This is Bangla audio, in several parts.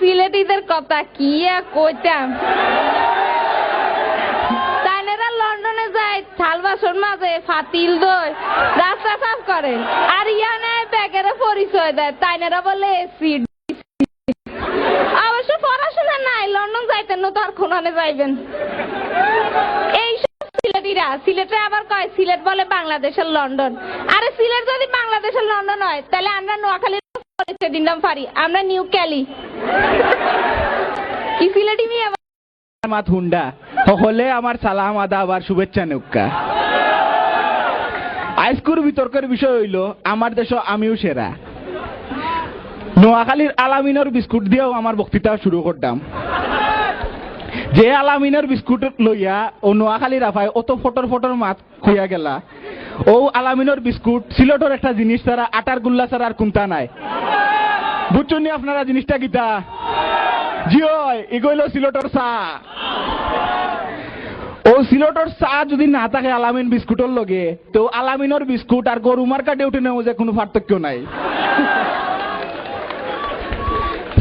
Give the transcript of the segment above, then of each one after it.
সিলেটিদের কথা কি কইতাম? লন্ডনে যায়, থাল বাসন রাস্তা করে। আর ইয়ানে বলে লন্ডন যাইতেন না তো সিলেটিরা, সিলেটে আবার কয়, সিলেট বলে বাংলাদেশের লন্ডন। আরে সিলেট যদি বাংলাদেশের লন্ডন হয় তাহলে আমরা নোয়াখালীর দিলাম পারি, আমরা নিউ ক্যালি। মিয়া মাত হুন্ডা। সকলে আমার সালাম আদা আবার শুভেচ্ছা নৌকা। আইস্কুর বিতর্কের বিষয় হইল, আমার দেশ, আমিও সেরা। নোয়াখালীর আলামিনের বিস্কুট দিয়েও আমার বক্তৃতা শুরু করতাম। যে আলামিনের বিস্কুট লইয়া ও নোয়াখালীর আফায় অত ফটর ফটর মাত হইয়া গেলা, ও আলামিনের বিস্কুট সিলটর একটা জিনিস ছাড়া আটার গুল্লা ছাড়া আর কোনটা নাই। বুঝছেন আপনারা জিনিসটা কিতা জিও এগুলো সিলটর চা। ও সিলটর চা যদি না থাকে আলামিন বিস্কুটের লগে, তো আলামিনের বিস্কুট আর গরু মার্কা ডেউটি নেও যে কোনো পার্থক্য নাই।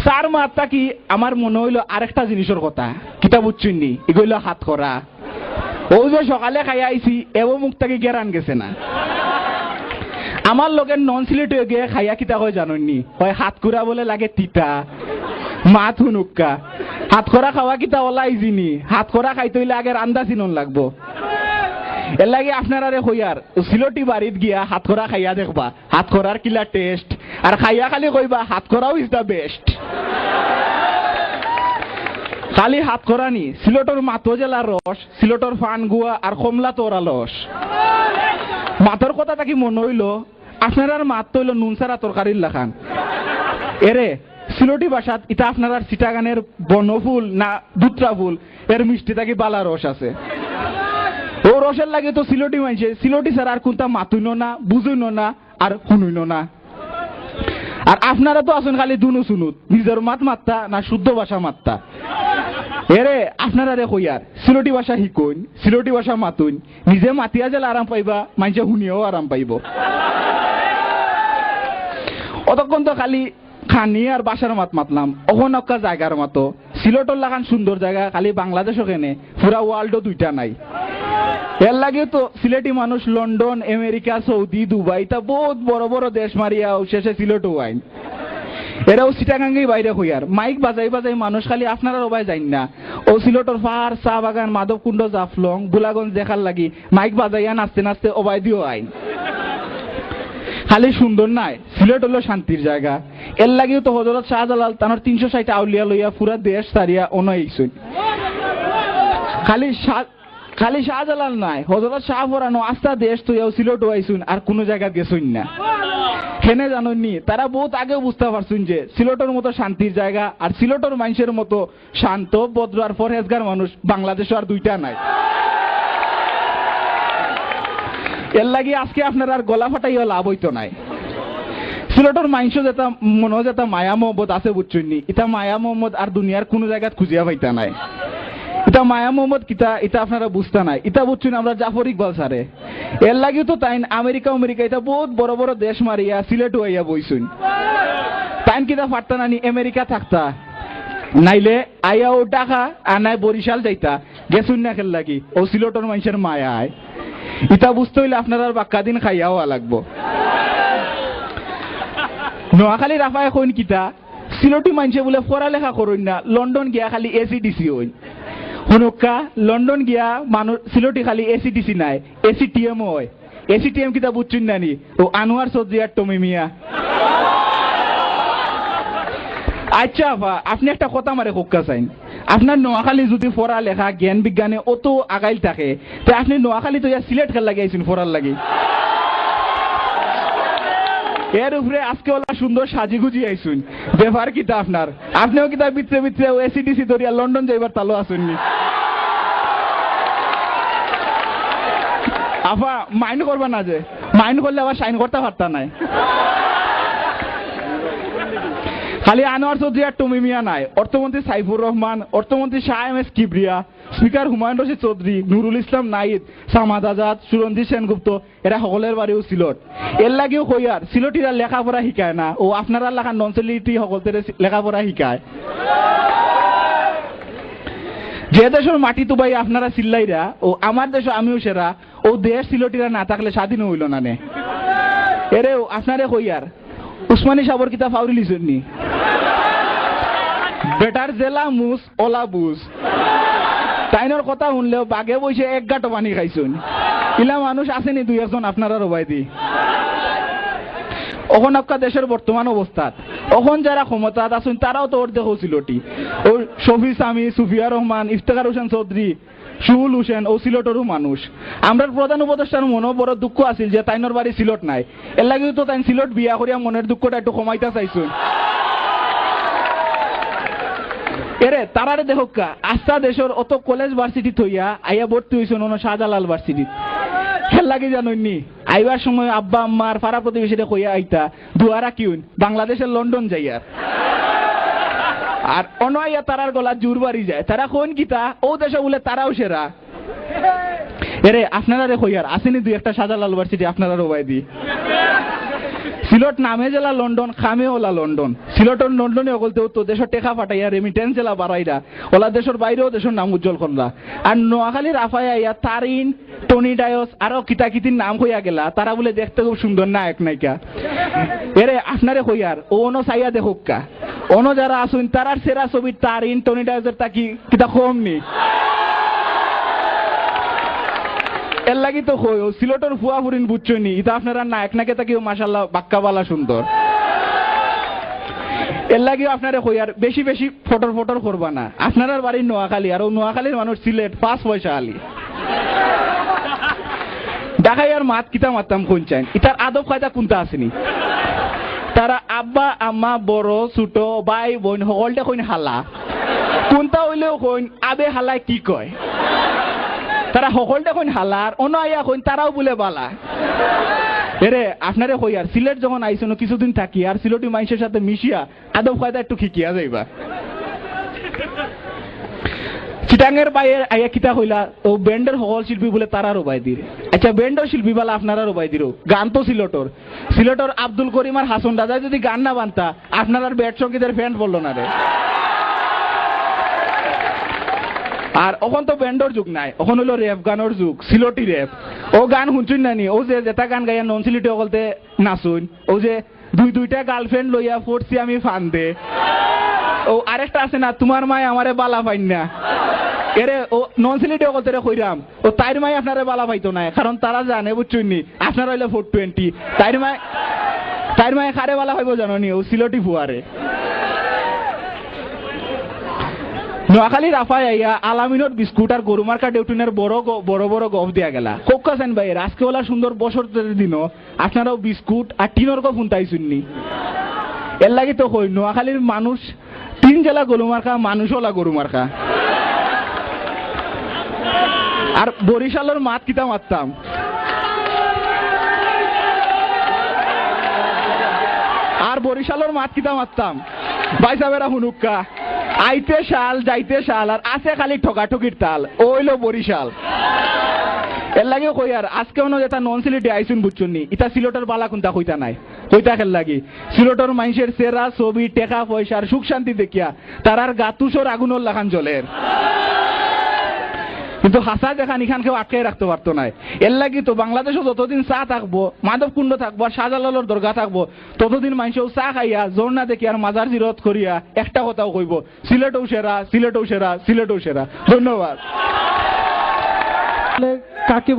চার মাত্রা কি আমার মনে হইল আরেকটা জিনিসের কথা, কিতা বুঝছেন এগুলো হাত করা ও যে সকালে খাই আইছি, এও মুখ থেকে গেরান গেছে না। আমার লগে নন সিলেট হয়ে গিয়ে খাইয়া কিতা কয় জাননি? হয়, হাত কুড়া বলে লাগে তিতা। মাত হুনুক্কা। হাত করা খাওয়া কিতা ওলাই জিনি। হাত করা খাইতে হইলে আগে রান্দা চিনন লাগবো। এর লাগে আপনারা রে হইয়ার সিলটি বাড়িত গিয়া হাত করা খাইয়া দেখবা। হাত করার কিলা টেস্ট আর খাইয়া খালি কইবা, হাত করাও ইজ দ্য বেস্ট খালি হাত করা নি সিলটর মাতো জেলার রস সিলটর ফান গুয়া আর কমলা তোরা লস। মাতর কথা তাকি মনে হইল আপনার মাত তো হইল নুন সারা তরকারির লাখান এরে, সিলটি ভাষাত ইটা আপনার সিটাগানের বনফুল না দুত্রা ফুল, এর মিষ্টি থাকি বালা রস আছে? ও রসের লাগে তো সিলটি মানছে সিলটি ছাড়া আর কোনটা মাতুইন না, বুঝুইন না, আর শুনুইন না। আর আপনারা তো আছেন খালি দুনু শুনুত নিজের মাত মাত্তা না শুদ্ধ ভাষা মাত্তা। এরে, আপনারা রে কইয়ার সিলটি ভাষা শিকুন সিলটি ভাষা মাতুন নিজে মাতিয়া জেলা আরাম পাইবা মানুষে শুনিও আরাম পাইব। অতক্ষণ তো খালি খানি আর বাসার মাত মাতলাম। অহন অক্কা জায়গার মতো। সিলটর লাগান সুন্দর জায়গা, খালি বাংলাদেশ ওখানে পুরা ওয়ার্ল্ডও দুইটা নাই। এর লাগে তো সিলেটি মানুষ লন্ডন, আমেরিকা, সৌদি, দুবাই, তা বহুত বড় বড় দেশ মারিয়া শেষে সিলেটও আইন। এরাও সিটাগাঙ্গেই বাইরে হইয়ার মাইক বাজাই বাজাই মানুষ খালি আপনারা রবাই যাইন না। ও সিলটর পাহাড় চা বাগান, মাধবকুণ্ড, জাফলং, গোলাগঞ্জ দেখার লাগি। মাইক বাজাইয়া নাচতে নাচতে অবাই দিও আইন। খালি সুন্দর নাই, সিলেট হলো শান্তির জায়গা। এর লাগেও তো হজরত শাহজালাল তানোর তিনশো ষাট আউলিয়া লইয়া পুরা দেশ সারিয়া অনইছুন। খালি খালি শাহজালাল নাই, হজরত শাহ পরানো আস্তা দেশ তুইয়াও সিলেট আইসুন আর কোনো জায়গা গেছুন না। হেনে জানুননি? তারা বহুত আগে বুঝতে পারছুন যে সিলেটের মতো শান্তির জায়গা আর সিলেটের মানুষের মতো শান্ত, ভদ্র আর ফরহেজগার মানুষ বাংলাদেশে আর দুইটা নাই। এর লাগি আজকে আপনার আর গলা ফাটাইয়া লাভ হইতো নাই। সিলেটের মাংস যেটা, মনে যেটা মায়া মোহাম্মদ আছে বুঝছুননি এটা মায়া মোহাম্মদ আর দুনিয়ার কোনো জায়গায় খুঁজিয়া পাইতা নাই। এটা মায়া মোহাম্মদ, কিতা, এটা আপনারা বুঝতে নাই। এটা বুঝছেন আমরা জাফর ইকবাল স্যারে। এর লাগেও তো তাই আমেরিকা আমেরিকা, এটা বহুত বড় বড় দেশ মারিয়া, সিলেট হইয়া বইছুন। তাইন কিতা ফাটতা নানি, আমেরিকা থাকতা। নাইলে আইয়া ও ডাকা আর নাই বরিশাল যাইতা। গেছুন না খেল লাগি। ও সিলেটর মানুষের মায়া আয় ইটা বুঝতে হইলে আপনার আর বাক্কা দিন খাইয়া হওয়া লাগবো। নোয়াখালী রাফায় কইন কিতা, সিলটি মানছে বলে পড়ালেখা করুন না, লন্ডন গিয়া খালি এসি ডিসি হইন। হনুকা লন্ডন গিয়া মানুষ সিলটি খালি এসি ডিসি নাই এসি টিএম হয়। এসি টিএম কিতা বুঝছেন নানি? ও আনোয়ার সজ্জিয়ার টমি মিয়া। আচ্ছা আপা, আপনি একটা কথা মারে কোক্কা চাইন। আপনার নোয়াখালী যদি পড়া লেখা জ্ঞান বিজ্ঞানে অত আগাইল থাকে, তে আপনি নোয়াখালী তো ইয়া সিলেট খেল লাগে আইসুন পড়ার লাগি। এর উপরে আজকে ওলা সুন্দর সাজি গুজি আইসুন। ব্যাপার কিতা আপনার? আপনিও কিতা বিতরে বিতরে এসিডিসি ধরিয়া লন্ডন যাইবার তালো আসুননি আপা, মাইন্ড করবা না যে, মাইন্ড করলে আবার সাইন করতে পারতা নাই। খালি আনোয়ার চৌধুরী আর টমি মিয়া নাই। অর্থমন্ত্রী সাইফুর রহমান, অর্থমন্ত্রী Shah M S Kibria, speaker Humayun Rashid Chowdhury, Nurul Islam Nahid, Samad Azad, Suranjit Sengupta, এরা সকলের বাড়িও সিলট। এর লাগেও কইয়ার সিলটিরা লেখাপড়া শিকায় না। ও আপনারা লেখা নন সিলিটি সকলদের লেখাপড়া শিকায়। যে দেশের মাটি তো ভাই আপনারা চিল্লাইরা ও আমার দেশ আমিও সেরা, ও দেশ সিলটিরা না থাকলে স্বাধীন হইল না নে। এরে আপনারে কইয়ার উসমানী সাবর কিতা ফাউরি লিছনি বেটার জেলা মুস, ওলা বুস তাইনের কথা শুনলেও বাঘে বসে এক গাঁটো পানি খাইছুন। ইলা মানুষ আসেনি দুই একজন আপনারা রবাই দি। অখন আপনার দেশের বর্তমান অবস্থাত। অখন যারা ক্ষমতাত আছেন, তারাও তো ওর দেখো সিলটি ও শফি সামি, সুফিয়া রহমান, ইফতেখার হোসেন চৌধুরী সুহুল হোসেন ও সিলটরও মানুষ। আমরা প্রধান উপদেষ্টার মনে বড় দুঃখ আছিল যে তাইনর বাড়ি সিলট নাই। এর লাগেও তো তাই সিলট বিয়া করিয়া মনের দুঃখটা একটু কমাইতে চাইছুন। এরে তারারে দেখোকা আস্থা দেশের অত কলেজ ভার্সিটি থইয়া আইয়া ভর্তি হইছেন অন্য শাহজালাল ভার্সিটি খেল লাগে জাননি আইবার সময় আব্বা আম্মার পাড়া প্রতিবেশীরে কইয়া আইতা দুয়ারা কিউন, বাংলাদেশের লন্ডন যাইয়ার আর অনয়া তারার গলা জুর বাড়ি যায়। তারা কোন কিতা ও দেশে বলে তারাও সেরা। এরে আপনারা রে কইয়ার আসেনি দুই একটা সাজা লাল ভার্সিটি আপনারা রোবাই দি। সিলট নামে জেলা লন্ডন খামে ওলা লন্ডন সিলটর লন্ডনে অগলতেও তো দেশের টেকা ফাটাইয়া রেমিটেন্স জেলা বাড়াইরা ওলা দেশের বাইরেও দেশের নাম উজ্জ্বল করলা আর নোয়াখালীর আফাইয়া ইয়া তারিন টনি ডায়স আরও কিতা কিতির নাম হইয়া গেলা তারা বলে দেখতে খুব সুন্দর না এক নাইকা এরে আপনারে কইয়ার ও অনো সাইয়া দেখুকা অনো যারা আসুন তারার সেরা ছবি তারিন টনি ডায়সের তাকি কিতা কম নি? এর লাগি তো ও সিলটর ফুয়া ফুরিন বুঝছনি, ইতা আপনারা নায়ক নাকে তাকিও মাশাল্লাহ বাক্কা বালা সুন্দর। এর লাগি আপনারা কই, আর বেশি বেশি ফটর ফটর করবা না। আপনার বাড়ির নোয়াখালী, আর নোয়াখালীর মানুষ সিলেট, পাঁচ পয়সা আলি। দেখাই আর মাত কিতা মারতাম কোন চাইন ইতার আদব কায়দা কোনটা আসেনি? তারা আব্বা, আম্মা, বড়, ছোট, ভাই, বোন, সকলটা কইন হালা। কোনটা হইলেও কইন, আবে হালায় কি কয়? তারা সকলটা কইন হালার, অন্য আইয়া কইন তারাও বলে বালা। এরে, আপনারে কই আর, সিলেট যখন আইসনো, কিছুদিন থাকি, আর সিলেটি মানুষের সাথে মিশিয়া, আদব কায়দা একটু খিকিয়া যাইবা। চিটাঙ্গের বাইরে আইয়া কিতা কইলা, ও ব্যান্ডের সকল শিল্পী বলে তারা রবাই দির। আচ্ছা ব্যান্ডের শিল্পী বলা আপনারা রবাই দির, গান তো সিলেটর। সিলেটর আব্দুল করিম আর হাসন দাদা যদি গান না বানতা, আপনার ব্যাট সঙ্গীতের ফ্যান্ড বলল না রে। আর এখন তো ব্যান্ডর যুগ নাই এখন হলো রেপ গানের যুগ সিলটি রেপ ও গান শুনছুন নানি ও যে যেটা গান গাইয়া নন সিলিটি অকলতে নাচুন ও যে দুই দুইটা গার্লফ্রেন্ড লইয়া পড়ছি আমি ফান দে। ও আরেকটা আছে না তোমার মায় আমারে বালা পাইন না। এরে ও নন সিলিটি অকলতে রে কইরাম ও তাইর মাই আপনারে বালা পাইতো না কারণ তারা জানে বুঝছুন নি আপনার হইলে ফোর টোয়েন্টি তাইর মায় তাইর মায় খারে বালা পাইব জানো নি ও সিলটি ফুয়ারে নোয়াখালীর আফাই আইয়া আলামিনত বিস্কুট আর গরু মার্কা ডেউটিনের বড় বড় বড় গফ দিয়া গেলা। কোকাছেন ভাই রাজকেওয়ালা সুন্দর বছর দিন আপনারাও বিস্কুট আর টিনর গফ শুনতাইছুননি এর লাগি তো কই নোয়াখালীর মানুষ, তিন জেলা গরু মার্কা মানুষ হলা গরু মার্কা আর বরিশালের মাত কিতা মারতাম আর বরিশালের মাত কিতা মারতাম বাইসাবেরা হুনুক্কা আইতে শাল, যাইতে শাল, আর আছে খালি ঠকাঠকির তাল। ওইলো বরিশাল। এর লাগে কই আর আজকে মনে এটা নন সিলেটে আইসুন বুঝছুননি? ইটা সিলেটের বালা কোনটা কইতা নাই? কইতা খেল লাগি? সিলেটের মানুষের সেরা ছবি, টেকা পয়সার সুখ শান্তি দেখিয়া তার তারার গাতুসর আগুনের লাখান জলের। কিন্তু হাসা দেখান, এখান কেউ আটকাই রাখতে পারতো না। এর লাগি তো বাংলাদেশও যতদিন চা থাকব মাধব কুণ্ড থাকব, আর শাহজালালের দরগা থাকব, ততদিন মানুষও চা খাইয়া জোর না দেখি আর মাজার জিরত করিয়া একটা কথাও কইব, সিলেটও সেরা সিলেটও সেরা সিলেটও সেরা। ধন্যবাদ। কাকে